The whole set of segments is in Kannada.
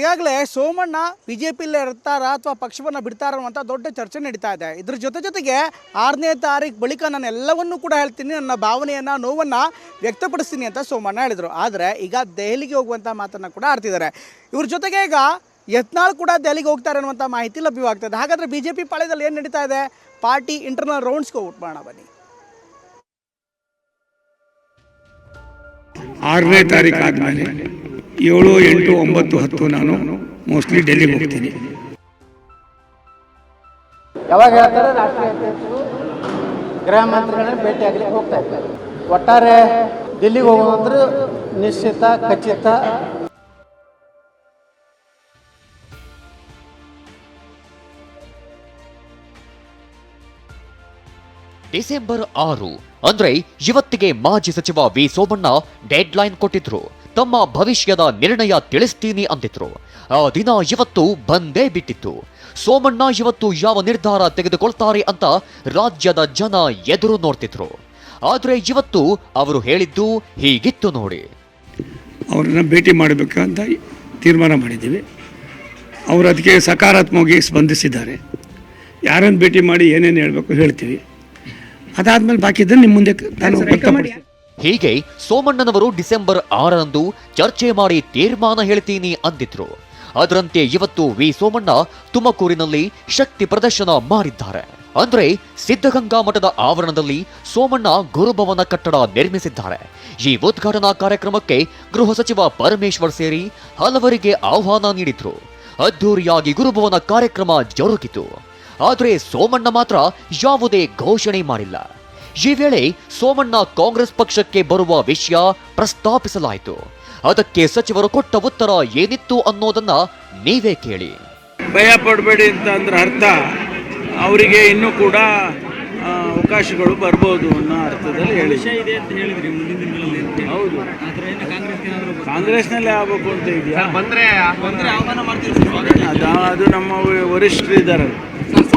ಈಗಾಗಲೇ ಸೋಮಣ್ಣ ಬಿ ಜೆ ಪಿಲ್ಲೇ ಇರ್ತಾರಾ ಅಥವಾ ಪಕ್ಷವನ್ನು ಬಿಡ್ತಾರ ಅಂತ ದೊಡ್ಡ ಚರ್ಚೆ ನಡೀತಾ ಇದೆ. ಇದ್ರ ಜೊತೆ ಜೊತೆಗೆ ಆರನೇ ತಾರೀಕು ಬಳಿಕ ನಾನು ಎಲ್ಲವನ್ನೂ ಕೂಡ ಹೇಳ್ತೀನಿ. ನನ್ನ ಭಾವನೆಯನ್ನು, ನೋವನ್ನು ವ್ಯಕ್ತಪಡಿಸ್ತೀನಿ ಅಂತ ಸೋಮಣ್ಣ ಹೇಳಿದರು. ಆದರೆ ಈಗ ದೆಹಲಿಗೆ ಹೋಗುವಂಥ ಮಾತನ್ನು ಕೂಡ ಆಡ್ತಿದ್ದಾರೆ. ಇವ್ರ ಜೊತೆಗೆ ಈಗ ಯತ್ನಾಳ್ ಕೂಡ ದೆಹಲಿಗೆ ಹೋಗ್ತಾರೆ ಅನ್ನುವಂಥ ಮಾಹಿತಿ ಲಭ್ಯವಾಗ್ತದೆ. ಹಾಗಾದರೆ ಬಿ ಜೆ ಪಾಳ್ಯದಲ್ಲಿ ಏನು ನಡೀತಾ ಇದೆ? ಪಾರ್ಟಿ ಇಂಟರ್ನಲ್ ರೌಂಡ್ಸ್ಗೆ ಔಟ್ ಮಾಡೋಣ ಬನ್ನಿ. ಆರನೇ ತಾರೀಕು ಆದಮೇಲೆ ಏಳು ಎಂಟು ಒಂಬತ್ತು ಹತ್ತು ನಾನು ಮೋಸ್ಟ್ಲಿ ಡೆಲ್ಲಿಗೆ ಹೋಗ್ತೀನಿ. ಯಾವಾಗ ಹೇಳ್ತಾರೆ? ರಾಷ್ಟ್ರೀಯ ಅಧ್ಯಕ್ಷರು ಗೃಹ ಮಂತ್ರಿಗಳನ್ನ ಭೇಟಿ ಆಗಲಿಕ್ಕೆ ಹೋಗ್ತಾ ಇದ್ದಾರೆ. ಒಟ್ಟಾರೆ ಡೆಲ್ಲಿಗೆ ಹೋಗೋದಂದ್ರೆ ನಿಶ್ಚಿತ ಖಚಿತ. ಡಿಸೆಂಬರ್ ಆರು ಅಂದ್ರೆ ಇವತ್ತಿಗೆ ಮಾಜಿ ಸಚಿವ ವಿ ಸೋಮಣ್ಣ ಡೆಡ್ ಲೈನ್ ಕೊಟ್ಟಿದ್ರು. ತಮ್ಮ ಭವಿಷ್ಯದ ನಿರ್ಣಯ ತಿಳಿಸ್ತೀನಿ ಅಂದಿದ್ರು. ಆ ದಿನ ಇವತ್ತು ಬಂದೇ ಬಿಟ್ಟಿತ್ತು. ಸೋಮಣ್ಣ ಇವತ್ತು ಯಾವ ನಿರ್ಧಾರ ತೆಗೆದುಕೊಳ್ತಾರೆ ಅಂತ ರಾಜ್ಯದ ಜನ ಎದುರು ನೋಡ್ತಿದ್ರು. ಆದರೆ ಇವತ್ತು ಅವರು ಹೇಳಿದ್ದು ಹೀಗಿತ್ತು ನೋಡಿ. ಅವರನ್ನು ಭೇಟಿ ಮಾಡಬೇಕಂತ ಅಂತ ತೀರ್ಮಾನ ಮಾಡಿದ್ದೀವಿ. ಅವರು ಅದಕ್ಕೆ ಸಕಾರಾತ್ಮಕವಾಗಿ ಸ್ಪಂದಿಸಿದ್ದಾರೆ. ಯಾರನ್ನು ಭೇಟಿ ಮಾಡಿ ಏನೇನು ಹೇಳಬೇಕು ಹೇಳ್ತೀವಿ. ಅದಾದ್ಮೇಲೆ ಬಾಕಿದ್ದನ್ನು ನಿಮ್ಮ ಮುಂದೆ ನಾನು ಹೀಗೆ ಸೋಮಣ್ಣನವರು ಡಿಸೆಂಬರ್ ಆರರಂದು ಚರ್ಚೆ ಮಾಡಿ ತೀರ್ಮಾನ ಹೇಳ್ತೀನಿ ಅಂದಿದ್ರು. ಅದರಂತೆ ಇವತ್ತು ವಿ ಸೋಮಣ್ಣ ತುಮಕೂರಿನಲ್ಲಿ ಶಕ್ತಿ ಪ್ರದರ್ಶನ ಮಾಡಿದ್ದಾರೆ. ಅಂದ್ರೆ ಸಿದ್ಧಗಂಗಾ ಮಠದ ಆವರಣದಲ್ಲಿ ಸೋಮಣ್ಣ ಗುರುಭವನ ಕಟ್ಟಡ ನಿರ್ಮಿಸಿದ್ದಾರೆ. ಈ ಉದ್ಘಾಟನಾ ಕಾರ್ಯಕ್ರಮಕ್ಕೆ ಗೃಹ ಸಚಿವ ಪರಮೇಶ್ವರ್ ಸೇರಿ ಹಲವರಿಗೆ ಆಹ್ವಾನ ನೀಡಿದ್ರು. ಅದ್ದೂರಿಯಾಗಿ ಗುರುಭವನ ಕಾರ್ಯಕ್ರಮ ಜರುಗಿತು. ಆದರೆ ಸೋಮಣ್ಣ ಮಾತ್ರ ಯಾವುದೇ ಘೋಷಣೆ ಮಾಡಿಲ್ಲ. ಈ ವೇಳೆ ಸೋಮಣ್ಣ ಕಾಂಗ್ರೆಸ್ ಪಕ್ಷಕ್ಕೆ ಬರುವ ವಿಷಯ ಪ್ರಸ್ತಾಪಿಸಲಾಯಿತು. ಅದಕ್ಕೆ ಸಚಿವರು ಕೊಟ್ಟ ಉತ್ತರ ಏನಿತ್ತು ಅನ್ನೋದನ್ನ ನೀವೇ ಕೇಳಿ. ಭಯ ಪಡಬೇಡಿ ಅಂತ ಅಂದ್ರೆ ಅರ್ಥ. ಅವರಿಗೆ ಇನ್ನೂ ಕೂಡ ಅವಕಾಶಗಳು ಬರ್ಬೋದು ಅನ್ನೋ ಅರ್ಥದಲ್ಲಿ ಹೇಳಿ. ಇದೆ ಅಂತ ಹೇಳಿದ್ರಿ ಹೌದು. ಕಾಂಗ್ರೆಸ್ನಲ್ಲೇ ಆಗಬೇಕು ಅಂತ ಇದೆಯಾ? ಅದು ಅದು ನಮ್ಮ ವರಿಷ್ಠರು ಇದ್ದಾರಲ್ಲ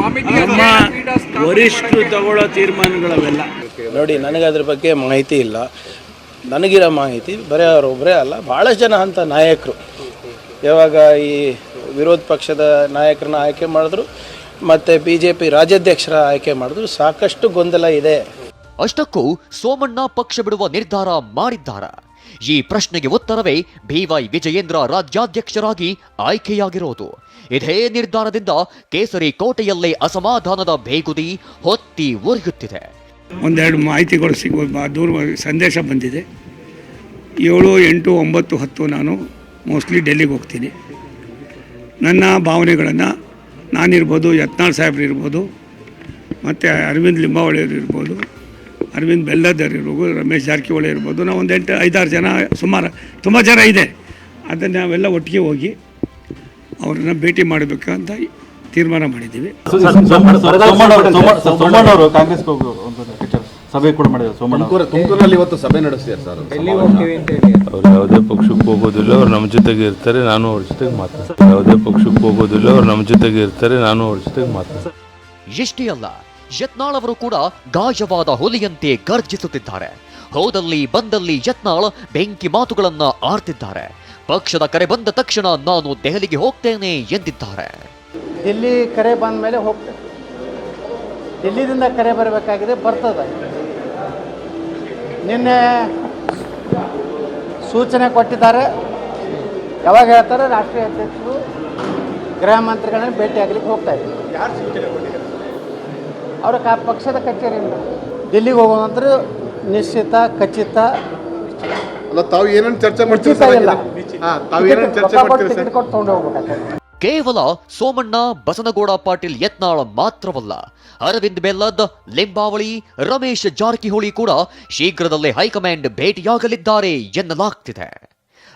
ನಮ್ಮ ವರಿಷ್ಠರು ತಗೊಳ್ಳೋ ತೀರ್ಮಾನಗಳವೆಲ್ಲ. ನೋಡಿ ನನಗೆ ಅದ್ರ ಬಗ್ಗೆ ಮಾಹಿತಿ ಇಲ್ಲ. ನನಗಿರೋ ಮಾಹಿತಿ ಬರೀ ಅವರೊಬ್ಬರೇ ಅಲ್ಲ ಭಾಳಷ್ಟು ಜನ ಅಂತ ನಾಯಕರು. ಯಾವಾಗ ಈ ವಿರೋಧ ಪಕ್ಷದ ನಾಯಕರನ್ನ ಆಯ್ಕೆ ಮಾಡಿದ್ರು ಮತ್ತು ಬಿ ಜೆ ಪಿ ರಾಜ್ಯಾಧ್ಯಕ್ಷರ ಆಯ್ಕೆ ಮಾಡಿದ್ರು ಸಾಕಷ್ಟು ಗೊಂದಲ ಇದೆ. ಅಷ್ಟಕ್ಕೂ ಸೋಮಣ್ಣ ಪಕ್ಷ ಬಿಡುವ ನಿರ್ಧಾರ ಮಾಡಿದ್ದಾರ? ಈ ಪ್ರಶ್ನೆಗೆ ಉತ್ತರವೇ ಬಿವೈ ವಿಜಯೇಂದ್ರ ರಾಜ್ಯಾಧ್ಯಕ್ಷರಾಗಿ ಆಯ್ಕೆಯಾಗಿರೋದು. ಇದೇ ನಿರ್ಧಾರದಿಂದ ಕೇಸರಿ ಕೋಟೆಯಲ್ಲೇ ಅಸಮಾಧಾನದ ಬೇಗುದಿ ಹೊತ್ತಿ ಉರಿಯುತ್ತಿದೆ. ಒಂದೆರಡು ಮಾಹಿತಿಗಳು ಸಿಗುವ ದೂರ ಸಂದೇಶ ಬಂದಿದೆ. ಏಳು, ಎಂಟು, ಒಂಬತ್ತು, ಹತ್ತು ನಾನು ಮೋಸ್ಟ್ಲಿ ಡೆಲ್ಲಿಗೆ ಹೋಗ್ತೀನಿ. ನನ್ನ ಭಾವನೆಗಳನ್ನು ನಾನಿರ್ಬೋದು, ಯತ್ನಾಳ್ ಸಾಹೇಬ್ರು ಇರ್ಬೋದು, ಮತ್ತು ಅರವಿಂದ್ ಲಿಂಬಾವಳಿಯವರು ಇರ್ಬೋದು ಅರವಿಂದ್ ಬೆಲ್ಲದರ್ ಇರ್ಬೋದು ರಮೇಶ್ ಜಾರಕಿಹೊಳಿ ಇರ್ಬೋದು. ನಾವು ಒಂದು ಎಂಟು ಐದಾರು ಜನ ಸುಮಾರು ತುಂಬ ಜನ ಇದೆ. ಅದನ್ನು ನಾವೆಲ್ಲ ಒಟ್ಟಿಗೆ ಹೋಗಿ ಅವ್ರನ್ನ ಭೇಟಿ ಮಾಡಬೇಕು ಅಂತ ತೀರ್ಮಾನ ಮಾಡಿದ್ದೀವಿ. ಸಭೆ ಕೂಡ ಮಾಡಿದ್ರು ತುಮಕೂರಲ್ಲಿ ಇವತ್ತು ಸಭೆ ನಡೆಸ್ತೀರ ಸರ್ ಅವ್ರು. ಯಾವುದೇ ಪಕ್ಷಕ್ಕೆ ಹೋಗೋದಿಲ್ಲ ಅವ್ರು ನಮ್ಮ ಜೊತೆಗೆ ಇರ್ತಾರೆ ನಾನು ಅವ್ರ ಜೊತೆಗೆ ಮಾತಾಡ್ತೀನಿ. ಯಾವುದೇ ಪಕ್ಷಕ್ಕೆ ಹೋಗೋದಿಲ್ಲ ಅವ್ರು ನಮ್ಮ ಜೊತೆಗೆ ಇರ್ತಾರೆ ನಾನು ಅವ್ರ ಜೊತೆಗೆ ಮಾತಾಡ್ತೀನಿ. ಇಷ್ಟೇ ಅಲ್ಲ ಯತ್ನಾಳ್ ಅವರು ಕೂಡ ಗಾಯವಾದ ಹುಲಿಯಂತೆ ಗರ್ಜಿಸುತ್ತಿದ್ದಾರೆ. ಹೋದಲ್ಲಿ ಬಂದಲ್ಲಿ ಯತ್ನಾಳ್ ಬೆಂಕಿ ಮಾತುಗಳನ್ನ ಆಡ್ತಿದ್ದಾರೆ. ಪಕ್ಷದ ಕರೆ ಬಂದ ತಕ್ಷಣ ನಾನು ದೆಹಲಿಗೆ ಹೋಗ್ತೇನೆ ಎಂದಿದ್ದಾರೆ. ದಿಲ್ಲಿ ಕರೆ ಬಂದ ಮೇಲೆ ಹೋಗ್ತೇನೆ. ದಿಲ್ಲಿದಿಂದ ಕರೆ ಬರಬೇಕಾಗಿದೆ ಬರ್ತದೆ. ನಿನ್ನೆ ಸೂಚನೆ ಕೊಟ್ಟಿದ್ದಾರೆ. ಯಾವಾಗ ಹೇಳ್ತಾರೆ ರಾಷ್ಟ್ರೀಯ ಅಧ್ಯಕ್ಷರು ಗೃಹ ಮಂತ್ರಿಗಳನ್ನ ಭೇಟಿ ಆಗ್ಲಿಕ್ಕೆ ಹೋಗ್ತಾ ಇದ್ದಾರೆ. ಅವರ ಕಾ ಪಕ್ಷದ ಕಚೇರಿಯಿಂದ ಡೆಲ್ಲಿಗೆ ಹೋಗೋದಂದ್ರೆ ನಿಶ್ಚಿತ ಖಚಿತ. ಅಲ್ಲ ತಾವು ಏನೇನು ಚರ್ಚೆ ಮಾಡ್ತೀರಿ ಸರ್? ಇಲ್ಲ. ಹಾ ತಾವು ಏನೇನು ಚರ್ಚೆ ಮಾಡ್ತೀರಿ ಸರ್? ಕೊಟ್ಟು ತೊಗೊಂಡು ಹೋಗ್ಬೇಕಾಗ್ತದೆ ಕೇವಲ ಸೋಮಣ್ಣ ಬಸನಗೌಡ ಪಾಟೀಲ್ ಯತ್ನಾಳ ಮಾತ್ರವಲ್ಲ ಅರವಿಂದ್ ಬೆಲ್ಲದ್ ಲಿಂಬಾವಳಿ ರಮೇಶ್ ಜಾರಕಿಹೊಳಿ ಕೂಡ ಶೀಘ್ರದಲ್ಲೇ ಹೈಕಮಾಂಡ್ ಭೇಟಿಯಾಗಲಿದ್ದಾರೆ ಎನ್ನಲಾಗ್ತಿದೆ.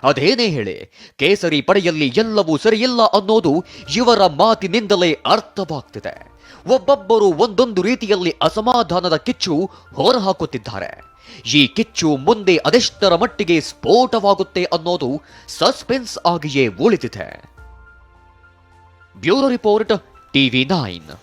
ಅದೇನೇ ಹೇಳಿ, ಕೇಸರಿ ಪಡೆಯಲ್ಲಿ ಎಲ್ಲವೂ ಸರಿಯಿಲ್ಲ ಅನ್ನೋದು ಇವರ ಮಾತಿನಿಂದಲೇ ಅರ್ಥವಾಗ್ತಿದೆ. ಒಬ್ಬೊಬ್ಬರು ಒಂದೊಂದು ರೀತಿಯಲ್ಲಿ ಅಸಮಾಧಾನದ ಕಿಚ್ಚು ಹೊರಹಾಕುತ್ತಿದ್ದಾರೆ. ಈ ಕಿಚ್ಚು ಮುಂದೆ ಅದೆಷ್ಟರ ಮಟ್ಟಿಗೆ ಸ್ಫೋಟವಾಗುತ್ತೆ ಅನ್ನೋದು ಸಸ್ಪೆನ್ಸ್ ಆಗಿಯೇ ಉಳಿದಿದೆ. Bureau report, TV nine.